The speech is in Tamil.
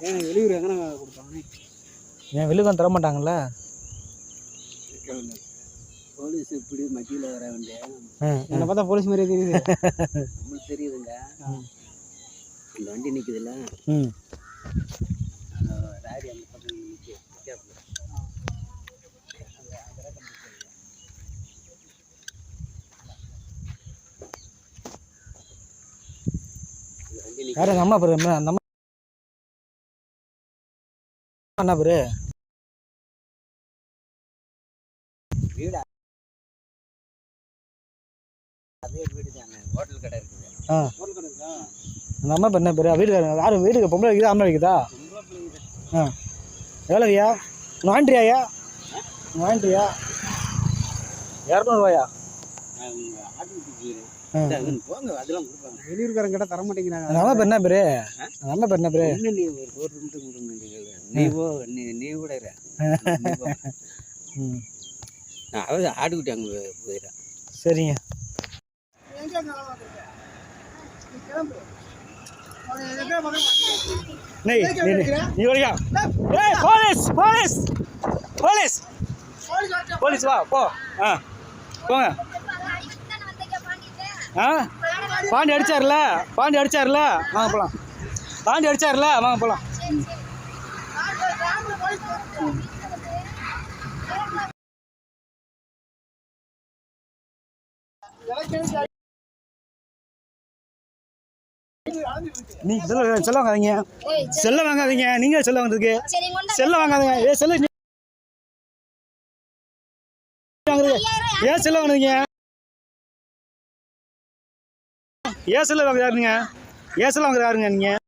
ஏன் வெளியூர் எங்கன கொடுப்பாங்க ஏன் வெளியே தர மாட்டாங்கல்ல போலீஸ் இப்படி மத்தியில் வர வேண்டிய? என்னை பார்த்தா போலீஸ் மாதிரியே தெரியுது. நம்மளுக்கு தெரியுதுங்க. இந்த வண்டி நிற்குதுல்ல ம். அந்த பக்கம் நிற்க யார்? அந்த அம்மா பேர்? அந்த அம்மா என்ன பேரு வீடு? அதே வீடு தானே ஹோட்டல் கடை இருக்குது. ஆ. ஹோட்டல் கடை இருக்கா? அந்த அம்மா பேர் என்ன பேர் வீடு யார் வீட்டுக்கு பொம்பளை வைக்குதா அம்மா வைக்குதா? ரொம்ப பிள்ளைங்க ஆ. எவ்வளோவியா வாங்கிட்டியாயா வாங்கிட்டியா இரநூறுவாயா? ஆட்டுக்குட்டி ஆ. போங்க அதெல்லாம் கொடுப்பாங்க. வெளியூர்காரங்க கேட்டால் தர மாட்டேங்கிறாங்க. பேர் என்ன பேர் அம்மா பேர் என்ன பேர் என்ன நீ ஒரு நீ போ நீ நீ கூட நான் அதாவது ஆட்டுக்குட்டி அங்கே போயிடுறேன். சரிங்க. நெய் நீ நீ வரியா ஏய் போலீஸ் போலீஸ் போலீஸ். போலீஸ் வா போ. ஆ. போங்க. ஆ? பாண்டி அடிச்சார்ல? பாண்டி அடிச்சார்ல? வாங்க போகலாம் பாண்டி அடிச்சார்ல? வாங்க போகலாம் நீ செல்ல செல்ல வாங்காதீங்க. செல்ல. வாங்காதீங்க. நீங்க செல்ல வந்ததுக்கு செல்ல வாங்காதீங்க. ஏ செல்ல நீ வாங்குறீங்க ஏன் செல்ல வாங்குறீங்க? ஏன் வாங்குறாருங்க ஏன் வாங்குறாருங்க நீங்கள்